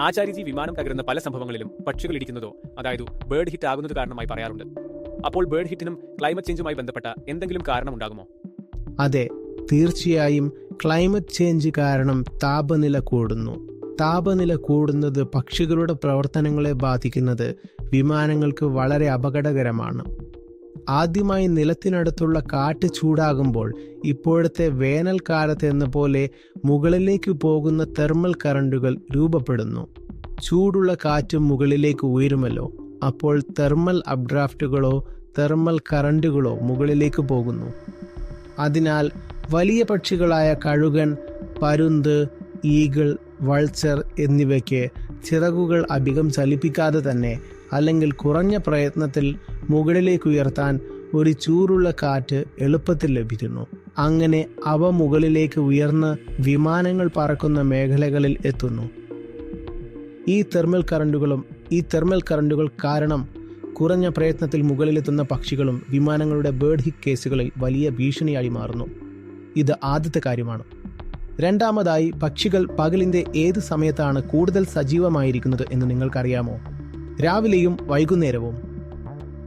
ആചാര്യജി വിമാനം തകരുന്ന പല സംഭവങ്ങളിലും പക്ഷികൾ ഇടിക്കുന്നതോ അതായത് ബേർഡ് ഹിറ്റ് ആകുന്നത് കാരണമായി പറയാറുണ്ട്. അപ്പോൾ ബേർഡ് ഹിറ്റിനും ക്ലൈമറ്റ് ചേഞ്ചുമായി ബന്ധപ്പെട്ട എന്തെങ്കിലും കാരണമുണ്ടാകുമോ അതെ തീർച്ചയായും ക്ലൈമറ്റ് ചേഞ്ച് കാരണം താപനില കൂടുന്നു. താപനില കൂടുന്നത് പക്ഷികളുടെ പ്രവർത്തനങ്ങളെ ബാധിക്കുന്നത് വിമാനങ്ങൾക്ക് വളരെ അപകടകരമാണ്. ആദ്യമായി നിലത്തിനടുത്തുള്ള കാറ്റ് ചൂടാകുമ്പോൾ ഇപ്പോഴത്തെ വേനൽക്കാലത്ത് എന്ന പോലെ മുകളിലേക്ക് പോകുന്ന തെർമൽ കറണ്ടുകൾ രൂപപ്പെടുന്നു. ചൂടുള്ള കാറ്റ് മുകളിലേക്ക് ഉയരുമല്ലോ അപ്പോൾ തെർമൽ അപ്ഡ്രാഫ്റ്റുകളോ തെർമൽ കറണ്ടുകളോ മുകളിലേക്ക് പോകുന്നു. അതിനാൽ വലിയ പക്ഷികളായ കഴുകൻ പരുന്ത് ഈഗിൾ വൾച്ചർ എന്നിവയ്ക്ക് ചിറകുകൾ അധികം ചലിപ്പിക്കാതെ തന്നെ അല്ലെങ്കിൽ കുറഞ്ഞ പ്രയത്നത്തിൽ മുകളിലേക്ക് ഉയർത്താൻ ഒരു ചൂടുള്ള കാറ്റ് എളുപ്പത്തിൽ ലഭിക്കുന്നു. അങ്ങനെ അവ മുകളിലേക്ക് ഉയർന്ന് വിമാനങ്ങൾ പറക്കുന്ന മേഖലകളിൽ എത്തുന്നു. ഈ തെർമൽ കറണ്ടുകളും ഈ തെർമൽ കറണ്ടുകൾ കാരണം കുറഞ്ഞ പ്രയത്നത്തിൽ മുകളിലെത്തുന്ന പക്ഷികളും വിമാനങ്ങളുടെ ബേർഡ് ഹിക് കേസുകളിൽ വലിയ ഭീഷണിയായി മാറുന്നു. ഇത് ആദ്യത്തെ കാര്യമാണ്. രണ്ടാമതായി പക്ഷികൾ പകലിന്റെ ഏത് സമയത്താണ് കൂടുതൽ സജീവമായിരിക്കുന്നത് എന്ന് നിങ്ങൾക്കറിയാമോ? രാവിലെയും വൈകുന്നേരവും.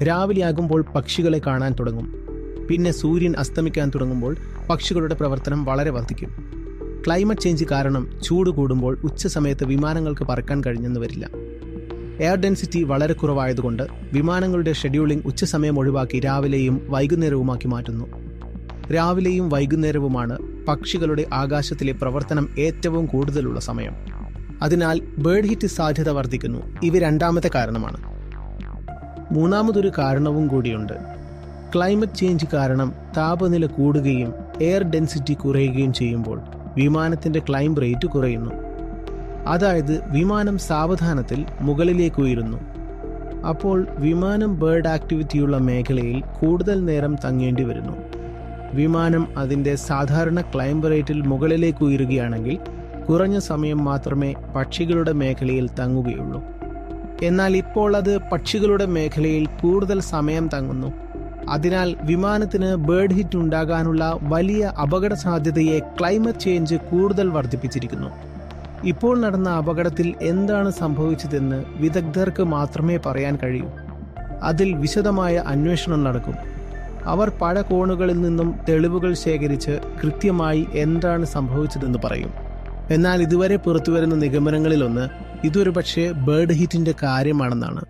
രാവിലെയാകുമ്പോൾ പക്ഷികളെ കാണാൻ തുടങ്ങും. പിന്നെ സൂര്യൻ അസ്തമിക്കാൻ തുടങ്ങുമ്പോൾ പക്ഷികളുടെ പ്രവർത്തനം വളരെ വർദ്ധിക്കും. ക്ലൈമറ്റ് ചേഞ്ച് കാരണം ചൂട് കൂടുമ്പോൾ ഉച്ച സമയത്ത് വിമാനങ്ങൾക്ക് പറക്കാൻ കഴിഞ്ഞെന്ന് വരില്ല. എയർ ഡെൻസിറ്റി വളരെ കുറവായതുകൊണ്ട് വിമാനങ്ങളുടെ ഷെഡ്യൂളിംഗ് ഉച്ചസമയം ഒഴിവാക്കി രാവിലെയും വൈകുന്നേരവുമാക്കി മാറ്റുന്നു. രാവിലെയും വൈകുന്നേരവുമാണ് പക്ഷികളുടെ ആകാശത്തിലെ പ്രവർത്തനം ഏറ്റവും കൂടുതലുള്ള സമയം. അതിനാൽ ബേർഡ് ഹിറ്റ് സാധ്യത വർദ്ധിക്കുന്നു. ഇവ രണ്ടാമത്തെ കാരണമാണ്. മൂന്നാമതൊരു കാരണവും കൂടിയുണ്ട്. ക്ലൈമറ്റ് ചേഞ്ച് കാരണം താപനില കൂടുകയും എയർ ഡെൻസിറ്റി കുറയുകയും ചെയ്യുമ്പോൾ വിമാനത്തിന്റെ ക്ലൈം റേറ്റ് കുറയുന്നു. അതായത് വിമാനം സാവധാനത്തിൽ മുകളിലേക്ക് ഉയരുന്നു. അപ്പോൾ വിമാനം ബേർഡ് ആക്ടിവിറ്റിയുള്ള മേഖലയിൽ കൂടുതൽ നേരം തങ്ങേണ്ടി വരുന്നു. വിമാനം അതിന്റെ സാധാരണ ക്ലൈംബ് റേറ്റിൽ മുകളിലേക്ക് ഉയരുകയാണെങ്കിൽ കുറഞ്ഞ സമയം മാത്രമേ പക്ഷികളുടെ മേഖലയിൽ തങ്ങുകയുള്ളൂ. എന്നാൽ ഇപ്പോൾ അത് പക്ഷികളുടെ മേഖലയിൽ കൂടുതൽ സമയം തങ്ങുന്നു. അതിനാൽ വിമാനത്തിന് ബേർഡ് ഹിറ്റ് ഉണ്ടാകാനുള്ള വലിയ അപകട സാധ്യതയെ ക്ലൈമറ്റ് ചേഞ്ച് കൂടുതൽ വർദ്ധിപ്പിച്ചിരിക്കുന്നു. ഇപ്പോൾ നടന്ന അപകടത്തിൽ എന്താണ് സംഭവിച്ചതെന്ന് വിദഗ്ധർക്ക് മാത്രമേ പറയാൻ കഴിയൂ. അതിൽ വിശദമായ അന്വേഷണം നടക്കും. അവർ പല കോണുകളിൽ നിന്നും തെളിവുകൾ ശേഖരിച്ച് കൃത്യമായി എന്താണ് സംഭവിച്ചതെന്ന് പറയും. എന്നാൽ ഇതുവരെ പുറത്തുവരുന്ന നിഗമനങ്ങളിലൊന്ന് ഇതൊരു പക്ഷേ ബേർഡ് ഹിറ്റിന്റെ കാര്യമാണെന്നാണ്.